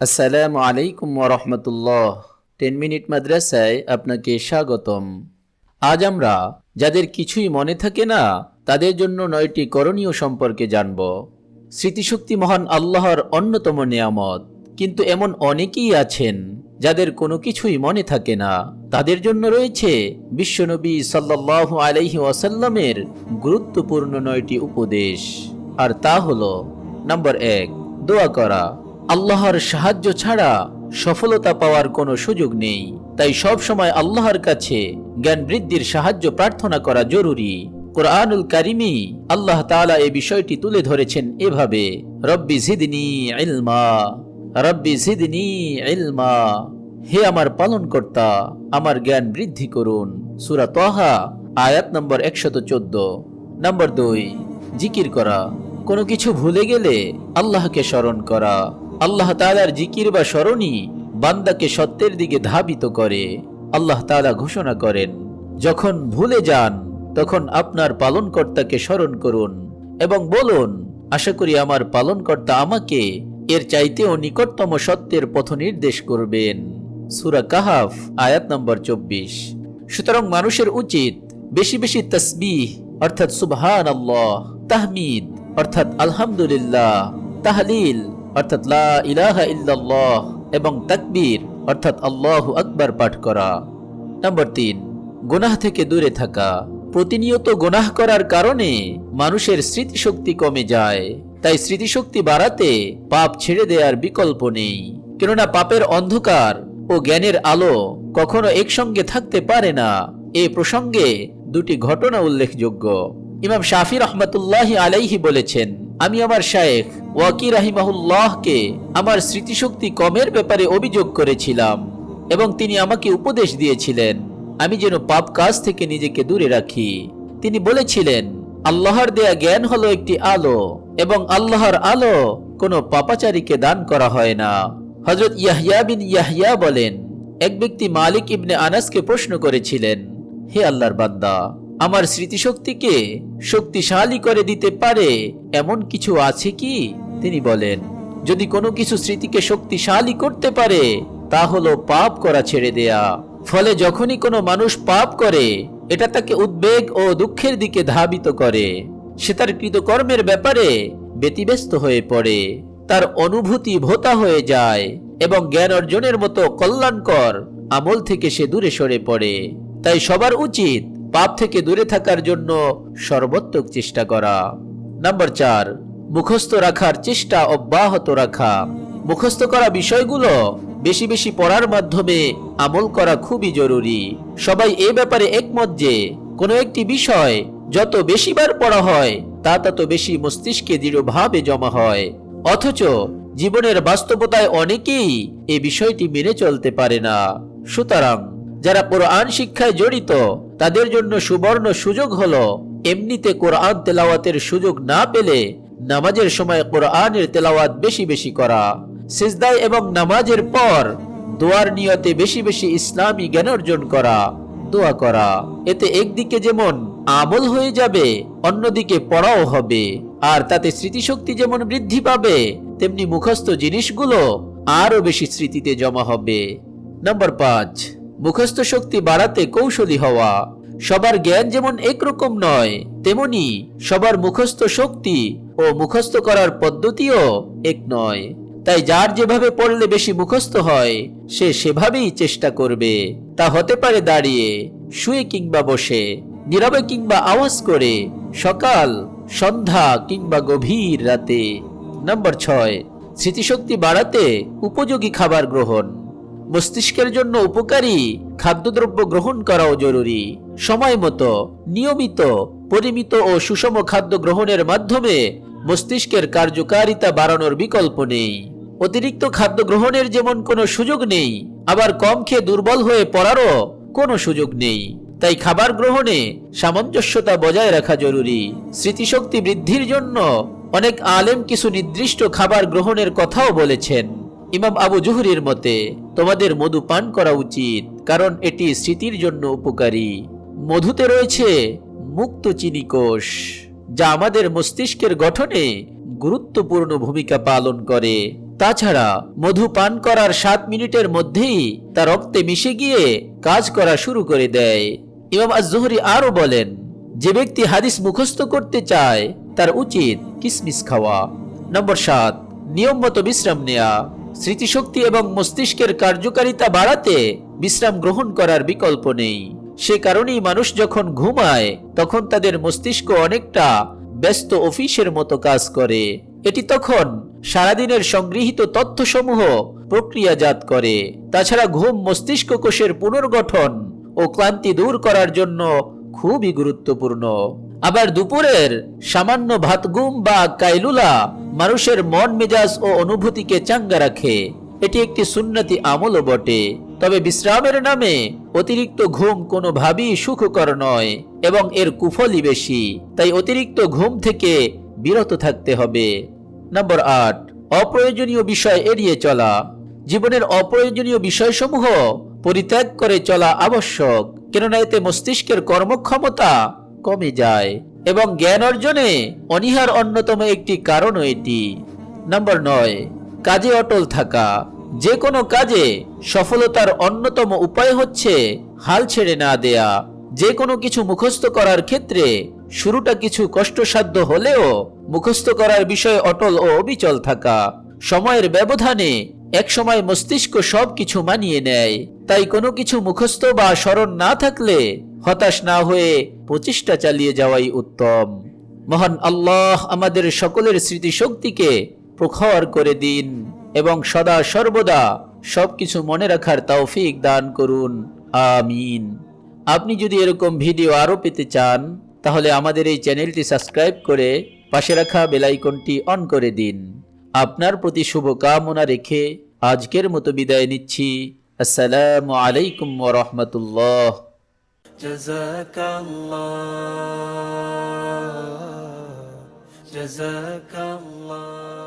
আসসালামু আলাইকুম রহমতুল্লাহ। Ten minute মাদ্রাসায় আপনাকে স্বাগতম। আজ আমরা, যাদের কিছুই মনে থাকে না, তাদের জন্য নয়টি করণীয় সম্পর্কে জানব। স্মৃতিশক্তি মহান আল্লাহর অন্যতম নিয়ামত। কিন্তু এমন অনেকেই আছেন, যাদের কোনো কিছুই মনে থাকে না। তাদের জন্য রয়েছে বিশ্বনবী সাল্লাহ আলাইহি ওয়াসাল্লামের গুরুত্বপূর্ণ নয়টি উপদেশ। আর তা হল, নম্বর এক, দোয়া করা। আল্লাহর সাহায্য ছাড়া সফলতা পাওয়ার কোনো সুযোগ নেই। তাই সব সময় আল্লাহর কাছে জ্ঞান বৃদ্ধির সাহায্য প্রার্থনা করা জরুরি। কোরআনুল কারিমি আল্লাহ তাআলা এই বিষয়টি তুলে ধরেছেন এভাবে, রব্বি জিদনি ইলমা, রব্বি জিদনি ইলমা, হে আমার পালনকর্তা, আমার জ্ঞান বৃদ্ধি করুন। সুরা তহা, আয়াত নম্বর একশত চোদ্দ। নম্বর দুই, জিকির করা। কোনো কিছু ভুলে গেলে আল্লাহকে স্মরণ করা। আল্লাহ তাআলার জিকির বা স্মরণই বান্দাকে সত্যের দিকে ধাবিত করে। আল্লাহ তাআলা ঘোষণা করেন, যখন ভুলে যান, তখন আপনার পালনকর্তাকে স্মরণ করুন এবং বলুন, আশা করি আমার পালনকর্তা আমাকে এর চাইতেও নিকটতম সত্যের পথ নির্দেশ করবেন। সুরা কাহাফ, আয়াত নম্বর চব্বিশ। সুতরাং মানুষের উচিত বেশি বেশি তসবিহ, অর্থাৎ সুবহান আল্লাহ তাহমিদ, অর্থাৎ আলহামদুলিল্লাহ, তাহলিল অর্থাৎ লা ইলাহা ইল্লাল্লাহ এবং তাকবীর, অর্থাৎ আল্লাহু আকবার পাঠ করা। নম্বর তিন, গুনাহ থেকে দূরে থাকা। প্রতিনিয়ত গুনাহ করার কারণে মানুষের স্মৃতিশক্তি কমে যায়। তাই স্মৃতিশক্তি বাড়াতে পাপ ছেড়ে দেওয়ার বিকল্প নেই। কেননা পাপের অন্ধকার ও জ্ঞানের আলো কখনো একসঙ্গে থাকতে পারে না। এ প্রসঙ্গে দুটি ঘটনা উল্লেখযোগ্য। ইমাম শাফি রহমতুল্লাহ আলাইহি বলেছেন, আমি আমার শায়েখ ওয়াকি রাহিমাহুল্লাহকে আমার স্মৃতিশক্তি কমের ব্যাপারে অভিযোগ করেছিলাম এবং তিনি আমাকে উপদেশ দিয়েছিলেন, আমি যেন পাপ কাজ থেকে নিজেকে দূরে রাখি। তিনি বলেছিলেন, আল্লাহর দেয়া জ্ঞান হলো একটি আলো এবং আল্লাহর আলো কোনো পাপাচারীকে দান করা হয় না। হজরত ইয়াহিয়া বিন ইয়াহিয়া বলেন, এক ব্যক্তি মালিক ইবনে আনাসকে প্রশ্ন করেছিলেন, হে আল্লাহর বান্দা আমার স্মৃতিশক্তিকে শক্তিশালী করে দিতে পারে এমন কিছু আছে কি? তিনি বলেন, যদি কোনো কিছু স্মৃতিকে শক্তিশালী করতে পারে, তা হলো পাপ করা ছেড়ে দেয়া। ফলে যখনই কোনো মানুষ পাপ করে, এটা তাকে উদ্বেগ ও দুঃখের দিকে ধাবিত করে। সে তার কৃতকর্মের ব্যাপারে ব্যতিব্যস্ত হয়ে পড়ে, তার অনুভূতি ভোতা হয়ে যায় এবং জ্ঞান অর্জনের মতো কল্যাণকর আমল থেকে সে দূরে সরে পড়ে। তাই সবার উচিত পাপ থেকে দূরে থাকার জন্য সর্বোত্তক চেষ্টা করা। নাম্বার চার, মুখস্থ রাখার চেষ্টা অব্যাহত রাখা। মুখস্থ করা বিষয়গুলো বেশি বেশি পড়ার মাধ্যমে আমল করা খুবই জরুরি। সবাই এ ব্যাপারে একমত যে, কোনো একটি বিষয় যত বেশিবার পড়া হয়, তা তত বেশি মস্তিষ্কে দৃঢ়ভাবে জমা হয়। অথচ জীবনের বাস্তবতায় অনেকেই এ বিষয়টি মেনে চলতে পারে না। সুতরাং, যারা কোরআন শিক্ষায় জড়িত তাদের জন্য সুবর্ণ সুযোগ হল, এমনিতে কোরআন তেলাওয়াতের সুযোগ না পেলে নামাজের সময় কোরআনের তেলাওয়াত বেশি বেশি করা। সিজদায় এবং নামাজের পর দোয়ার নিয়তে বেশি বেশি ইসলামী জ্ঞান অর্জন করা, দোয়া করা। এতে একদিকে যেমন আমল হয়ে যাবে, অন্যদিকে পড়াও হবে। আর তাতে স্মৃতিশক্তি যেমন বৃদ্ধি পাবে, তেমনি মুখস্থ জিনিসগুলো আরও বেশি স্মৃতিতে জমা হবে। নম্বর পাঁচ। মুখস্থ শক্তি বাড়াতে কৌশলী হওয়া। সবার জ্ঞান যেমন একরকম নয়, তেমনি সবার মুখস্থ শক্তি ও মুখস্থ করার পদ্ধতিও এক নয়। তাই যার যেভাবে পড়লে বেশি মুখস্থ হয়, সে সেভাবেই চেষ্টা করবে। তা হতে পারে দাঁড়িয়ে, শুয়ে কিংবা বসে, নীরবে কিংবা আওয়াজ করে, সকাল, সন্ধ্যা কিংবা গভীর রাতে। নম্বর ছয়, স্মৃতিশক্তি বাড়াতে উপযোগী খাবার গ্রহণ। মস্তিষ্কের জন্য উপকারী খাদ্যদ্রব্য গ্রহণ করাও জরুরি। সময় মতো নিয়মিত, পরিমিত ও সুষম খাদ্য গ্রহণের মাধ্যমে মস্তিষ্কের কার্যকারিতা বাড়ানোর বিকল্প নেই। অতিরিক্ত খাদ্য গ্রহণের যেমন কোনো সুযোগ নেই, আবার কম খেয়ে দুর্বল হয়ে পড়ারও কোনো সুযোগ নেই। তাই খাবার গ্রহণে সামঞ্জস্যতা বজায় রাখা জরুরি। স্মৃতিশক্তি বৃদ্ধির জন্য অনেক আলেম কিছু নির্দিষ্ট খাবার গ্রহণের কথাও বলেছেন। ইমাম আবু জুহরির মতে, তোমাদের মধু পান করা উচিত, কারণ এটি স্মৃতির জন্য উপকারী। মধুতে রয়েছে মুক্ত চিনি কোষ, যা আমাদের মস্তিষ্কের গঠনে গুরুত্বপূর্ণ ভূমিকা পালন করে। তাছাড়া, মধু পান করার সাত মিনিটের মধ্যেই তা রক্তে মিশে গিয়ে কাজ করা শুরু করে দেয়। ইমাম আজ-জুহরি আরও বলেন, যে ব্যক্তি হাদিস মুখস্থ করতে চায়, তার উচিত কিসমিস খাওয়া। নম্বর সাত, নিয়ম মতো বিশ্রাম নেয়া। স্মৃতিশক্তি এবং মস্তিষ্কের কার্যকারিতা বাড়াতে বিশ্রাম গ্রহণ করার বিকল্প নেই। সে কারণেই মানুষ যখন ঘুমায়, তখন তাদের মস্তিষ্ক অনেকটা ব্যস্ত অফিসের মতো কাজ করে। এটি তখন সারাদিনের সংগৃহীত তথ্যসমূহ প্রক্রিয়াজাত করে। তাছাড়া ঘুম মস্তিষ্ক কোষের পুনর্গঠন ও ক্লান্তি দূর করার জন্য খুবই গুরুত্বপূর্ণ। আবার দুপুরের সামান্য ভাতগুম বা কাইলুলা মানুষের মন মেজাজ ও অনুভূতিকে চাঙ্গা রাখে। এটি একটি সুন্নতি আমলও বটে। তবে বিশ্রামের নামে অতিরিক্ত ঘুম কোনোভাবেই সুখকর নয় এবং এর কুফলই বেশি। তাই অতিরিক্ত ঘুম থেকে বিরত থাকতে হবে। নম্বর আট, অপ্রয়োজনীয় বিষয় এড়িয়ে চলা। জীবনের অপ্রয়োজনীয় বিষয়সমূহ পরিত্যাগ করে চলা আবশ্যক। কেননা এতে মস্তিষ্কের কর্মক্ষমতা কমে যায় এবং জ্ঞান অর্জনে অনীহার অন্যতম একটি কারণও এটি। নম্বর নয়, কাজে অটল থাকা। যে কোনো কাজে সফলতার অন্যতম উপায় হচ্ছে হাল ছেড়ে না দেয়া। যে কোনো কিছু মুখস্থ করার ক্ষেত্রে শুরুটা কিছু কষ্টসাধ্য হলেও মুখস্থ করার বিষয়ে অটল ও অবিচল থাকা। সময়ের ব্যবধানে একসময় মস্তিষ্ক সব কিছু মানিয়ে নেয়। তাই কোনো কিছু মুখস্থ বা স্মরণ না থাকলে হতাশ না হয়ে প্রচেষ্টা চালিয়ে যাওয়াই উত্তম। মহান আল্লাহ আমাদের সকলের স্মৃতিশক্তিকে প্রখর করে দিন এবং সদা সর্বদা সবকিছু মনে রাখার তৌফিক দান করুন। আমিন। আপনি যদি এরকম ভিডিও আরও পেতে চান, তাহলে আমাদের এই চ্যানেলটি সাবস্ক্রাইব করে পাশে রাখা বেলাইকনটি অন করে দিন। আপনার প্রতি শুভকামনা রেখে আজকের মতো বিদায় নিচ্ছি। আসসালামু আলাইকুম রাহমাতুল্লাহ। جزاك الله جزاك الله